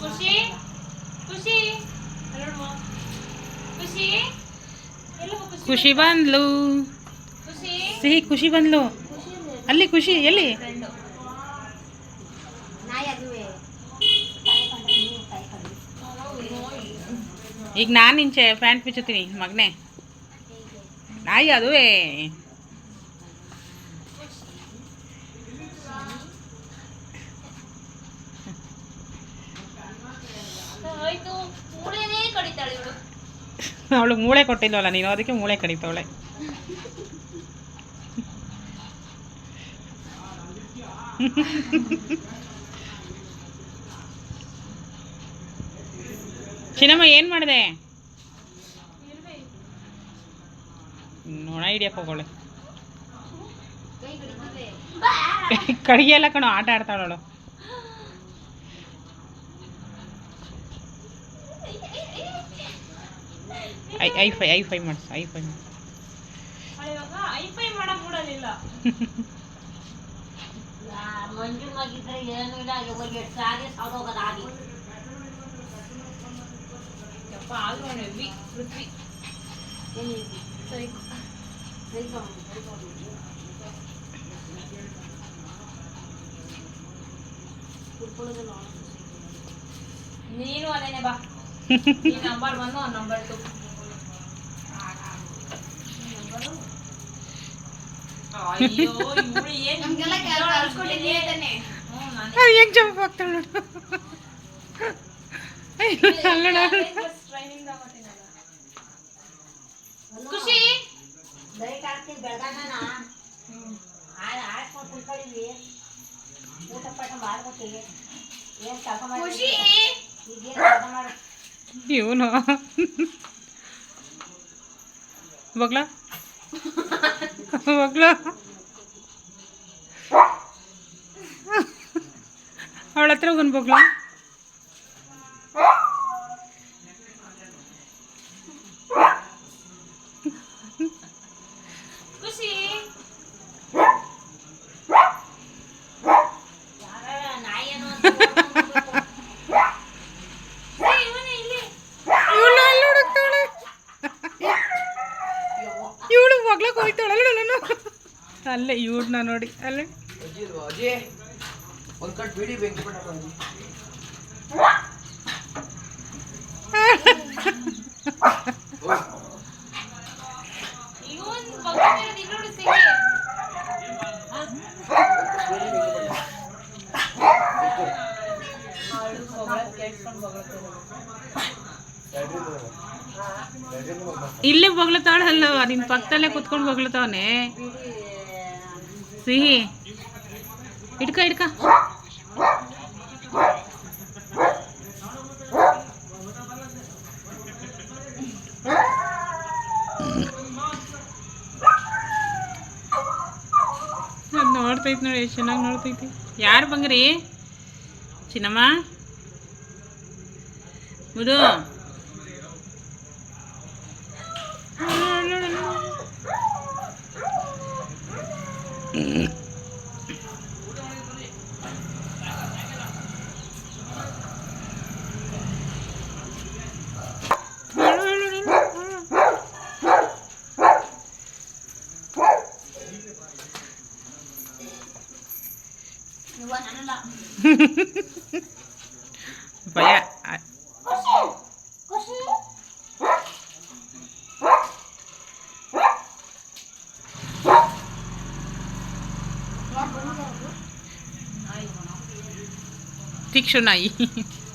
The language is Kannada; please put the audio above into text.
ಖುಷಿ? ಖುಷಿ. ಖುಷಿ? ಖುಷಿ? ಬಂದ್ಲು. ಸಿಹಿ ಖುಷಿ ಬಂದ್ಲು. ಅಲ್ಲಿ ಖುಷಿ ಎಲ್ಲಿ? ಈಗ ನಾನು ಇಂಚೆ ಪ್ಯಾಂಟ್ ಬಿಚ್ಚುತ್ತೀನಿ ಮಗನೇ. ನಾಯಿ ಅದುವೇ. ಅವಳು ಮೂಳೆ ಕೊಟ್ಟಿಲ್ವಲ್ಲ ನೀನು ಅದಕ್ಕೆ ಮೂಳೆ ಕಡಿತವಳೆ. ಚಿನ್ನಮ್ಮ ಏನು ಮಾಡಿದೆ? ನೋಣ ಹಿಡಿಯಕ್ಕೆ ಹೋಗೋಳೆ ಕಡಿಗೆ ಎಲ್ಲ ಕಣೋ ಆಟ ಆಡ್ತಾಳವಳು ಐ ಐ ಫೈ ಐ ಫೈ ಮಾಡಿಸ್ ಐ ಫೈ ಮಾಡಿಸು. ಅವಳು ಇವಾಗ ಐಫೈ ಮಾಡಕ್ ಬಿಡಲಿಲ್ಲ ಮಂಜು ಮಗಿದ್ರೆ ಏನು ಇಲ್ಲ ಇವಾಗ ಎಷ್ಟು ಸಾರಿ ಸಾದೋಗೋದಾಗಿ ಯಪ್ಪ ಆದ್ರೂ ಹೆವಿ ಪೃಥ್ವಿ ಸರಿ ನೀನು ಅದೇನೆ ಬಾ ಈ ನಂಬರ್ ಒನ್ ನಂಬರ್ ಟು ಅಯ್ಯೋ ಇವಳು ಏನ್ ಹ್ಮ್, ನಾನೇ. ಹೆಂಗ್ ಜಂಪ್ ಆಗ್ತಾಳೆ ನೋಡು ಅಲ್ಲಡ ಬೆಳಗಾನ ಆಡ್ಕೊಂಡು ಕುತ್ಕೊಳ್ಳಿವಿ ಊಟ ಪಾಠ ಮಾಡ್ಕೊತೀವಿ ಏನು ಕೆಲಸ ಮಾಡಿ ಖುಷಿ ಈಗೇನು ಕೆಲಸ ಮಾಡಿ? ಇವನು? ಬಗ್ಲ ಬಗ್ಲ ಅವಳ ಹತ್ರ ಒಂದು ಬಗ್ಲ ಅಲ್ಲೇ ಇವ್ರನ್ನ ನೋಡಿ ಅಲ್ಲೇ ಇಲ್ಲೇ. ಇಲ್ಲೇ ಬಗ್ಲತಾಳಲ್ಲ ನಿನ್ ಪಕ್ಕದಲ್ಲೇ ಕುತ್ಕೊಂಡು ಬಗ್ಲತಾವನೆ ಸಿಹಿ ಇಟ್ಕ ಇಡ್ಕ ಅದು ನೋಡ್ತೈತಿ ನೋಡಿ ಎಷ್ಟು ಚೆನ್ನಾಗಿ ನೋಡ್ತೈತಿ. ಯಾರು ಬಂಗ್ರಿ? ಚಿನ್ನಮ್ಮ? ಮುದು vậy ạ ತೀಕ್ಷು ನಾಯಿ